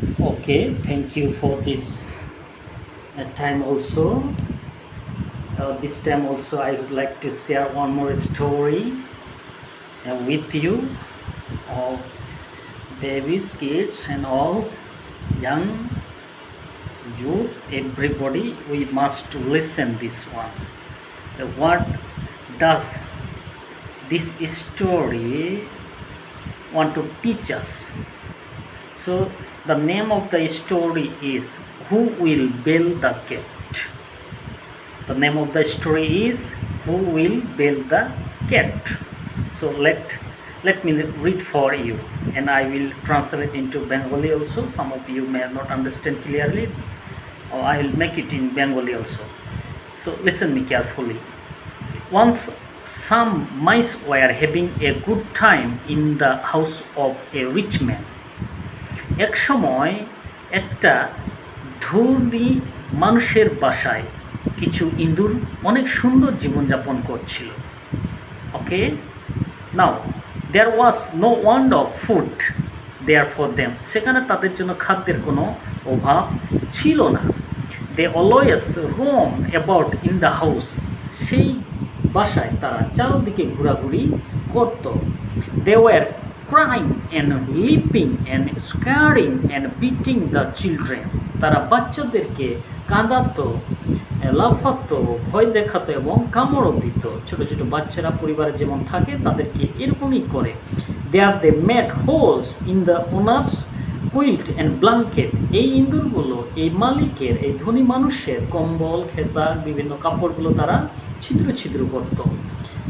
Okay, thank you for this uh, time also. Uh, this time also, I would like to share one more story uh, with you of babies, kids, and all young youth. Everybody, we must listen this one. Uh, what does this story want to teach us? So the name of the story is Who Will Build the Cat? The name of the story is Who Will Build the Cat? So let let me read for you and I will translate into Bengali also. Some of you may not understand clearly or I will make it in Bengali also. So listen me carefully. Once some mice were having a good time in the house of a rich man. এক সময় একটা ধনী মানুষের বাসায় কিছু ইঁদুর অনেক সুন্দর জীবনযাপন করছিল। Okay? Now there was no want of food there for them সেখানে তাদের জন্য খাদ্যের কোনো অভাব ছিল না। They always roam about in the house সেই বাসায় তারা চারদিকে ঘোরাঘুরি করত। They were crying and leaping and scaring and beating the children তারা বাচ্চাদেরকে কাঁদাতো, লাফাতো, ভয় দেখাতো এবং কামড়ও দিত। ছোটো ছোটো বাচ্চারা পরিবারে যেমন থাকে, তাদেরকে এরকমই করে। They are they made holes in the owner's quilt and blanket এই ইঁদুরগুলো, এই মালিকের, এই ধনী মানুষের কম্বল, খেতা, বিভিন্ন কাপড়গুলো তারা ছিদ্র ছিদ্র করত।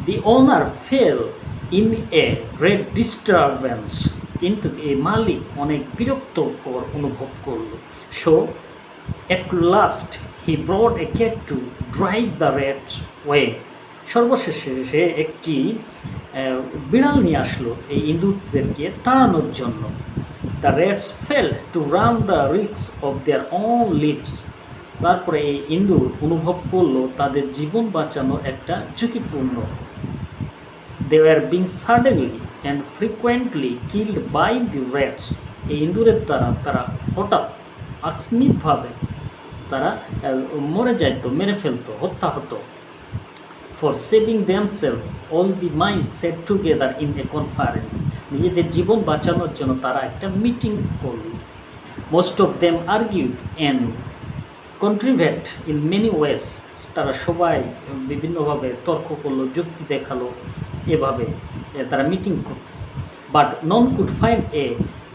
The owner fell in a great disturbance. কিন্তু এই মালিক অনেক বিরক্তকর অনুভব করল। So, at last, he brought a cat to drive the rats away. সর্বশেষে সে একটি বিড়াল নিয়ে আসলো এই ইঁদুরদেরকে তাড়ানোর জন্য। The rats fell to run the risks of their own lives. তারপরে এই ইঁদুর অনুভব করল তাদের জীবন বাঁচানো একটা ঝুঁকিপূর্ণ they being suddenly and frequently killed by the rats এই ইঁদুরের দ্বারা তারা হঠাৎ আকস্মিকভাবে তারা মরে যাইতো, মেরে ফেলতো, হত্যা হতো। For saving themselves all the mice sat together in a conference নিজেদের জীবন বাঁচানোর জন্য তারা একটা মিটিং করল। Most of them argued and contrived in many ways তারা সবাই বিভিন্নভাবে তর্ক করল, যুক্তি দেখাল। এভাবে তারা মিটিং করতেছে। But none could find a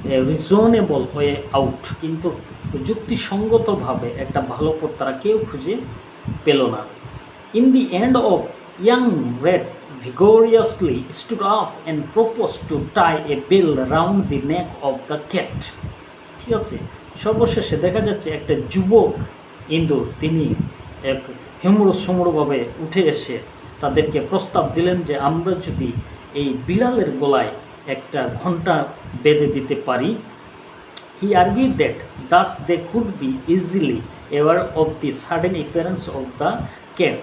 reasonable way out কিন্তু যুক্তিসঙ্গতভাবে একটা ভালো পথ তারা কেউ খুঁজে পেল না। In the end of young rat vigorously stood up and proposed to tie a bell round the neck of the cat ঠিক আছে? সর্বশেষে দেখা যাচ্ছে একটা যুবক ইন্দুর তিনি এক হিমড়ো সুমড়োভাবে উঠে এসে তাদেরকে প্রস্তাব দিলেন যে আমরা যদি এই বিড়ালের গলায় একটা ঘণ্টা বেঁধে দিতে পারি he argued that thus they could be easily aware of the sudden appearance of the cat.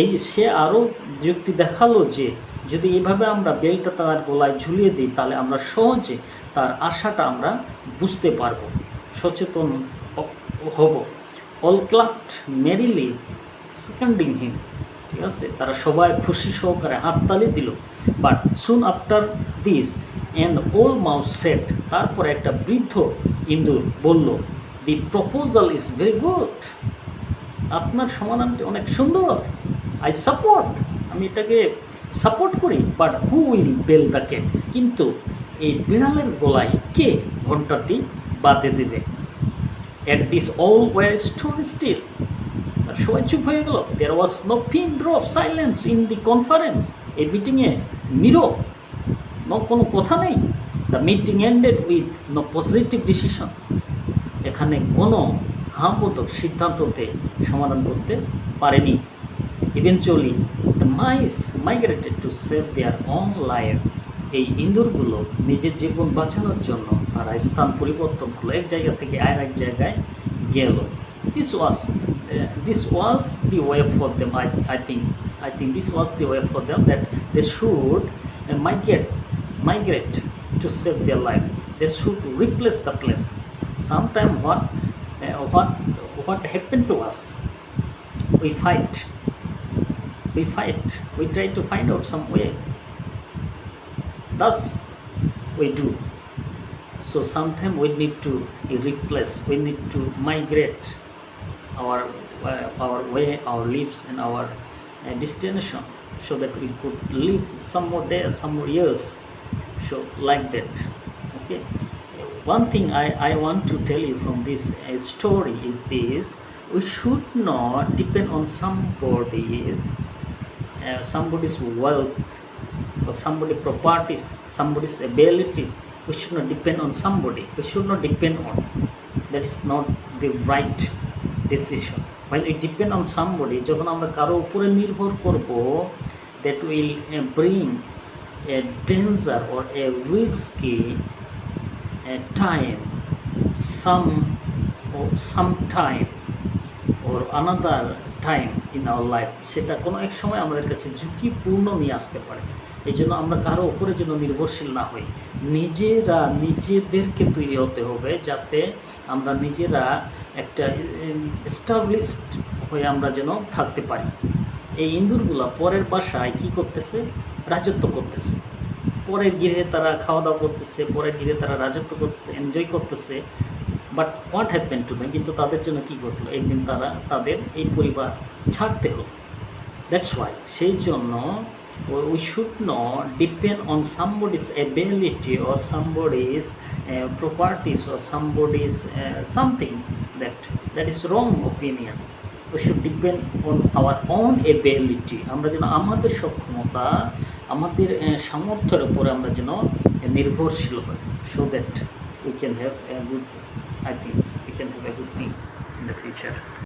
এই সে আরও যুক্তি দেখাল যে, যদি এইভাবে আমরা বেলটা তার গলায় ঝুলিয়ে দিই, তাহলে আমরা সহজে তার আশাটা আমরা বুঝতে পারব, সচেতন হব। অল ক্লাপ্ট মেরিলি সেকেন্ডিং হিম ঠিক আছে? তারা সবাই খুশি সহকারে হাততালি দিল। But soon after this and old mouse sat তারপরে একটা বৃদ্ধ ইন্দুর বলল the proposal is very good আপনার সমাধানটি অনেক সুন্দর। আই সাপোর্ট আমি এটাকে সাপোর্ট করি but who will bell the cat কিন্তু এই বিড়ালের গলায় কে ঘন্টাটি বাঁধে দেবে? At this all were stone still সবাই চুপ হয়ে গেল। There was no pin drop silence in the conference এই মিটিংয়ে নীরব। নো কোনো কথা নেই। The meeting ended with no positive decision এখানে কোনো হাঁবোধক সিদ্ধান্ততে সমাধান করতে পারেনি। Eventually the mice migrated to save their own life এই ইঁদুরগুলো নিজের জীবন বাঁচানোর জন্য তারা স্থান পরিবর্তন করল এক জায়গা থেকে আর এক জায়গায় গেল। This was Uh, this was the way for them I, I think. I think this was the way for them that they should uh, migrate migrate to save their life. They should replace the place. Sometimes what uh, what what happened to us we fight. We fight. We try to find out some way. Thus we do. So sometimes we need to replace we need to migrate our uh, our way our lives and our uh, destination so that we could live some more days some more years so like that. Okay. One thing i, I want to tell you from this uh, story is this. We should not depend on somebody's uh, somebody's wealth or somebody's properties somebody's abilities. We should not depend on somebody. We should not depend on. That is not the right decision মানে it depend on somebody যখন আমরা কারও উপরে নির্ভর করব that will bring a danger or a risky time some some time or another time in our life সেটা কোনো এক সময় আমাদের কাছে ঝুঁকিপূর্ণ নিয়ে আসতে পারে। এই জন্য আমরা কারও ওপরে যেন নির্ভরশীল না হই। নিজেরা নিজেদেরকে তৈরি হতে হবে যাতে আমরা নিজেরা একটা এস্টাবলিশড হয়ে আমরা যেন থাকতে পারি। এই ইন্দুরগুলা পরের বাসায় কি করতেছে? রাজত্ব করতেছে। পরের গৃহে তারা খাওয়া দাওয়া করতেছে, পরের গৃহে তারা রাজত্ব করতেছে এনজয় করতেছে। But what happen to me কিন্তু তাদের জন্য কী ঘটলো? একদিন তারা তাদের এই পরিবার ছাড়তে হলো। দ্যাটস ওয়াই সেই জন্য we should not depend on somebody's ability or somebody's uh, properties or somebody's uh, something that that is wrong opinion we should depend on our own ability আমরা যেন আমাদের সক্ষমতা আমাদের সামর্থ্যের উপরে আমরা যেন নির্ভরশীল হই so that we can have a good I think we can have a good thing in the future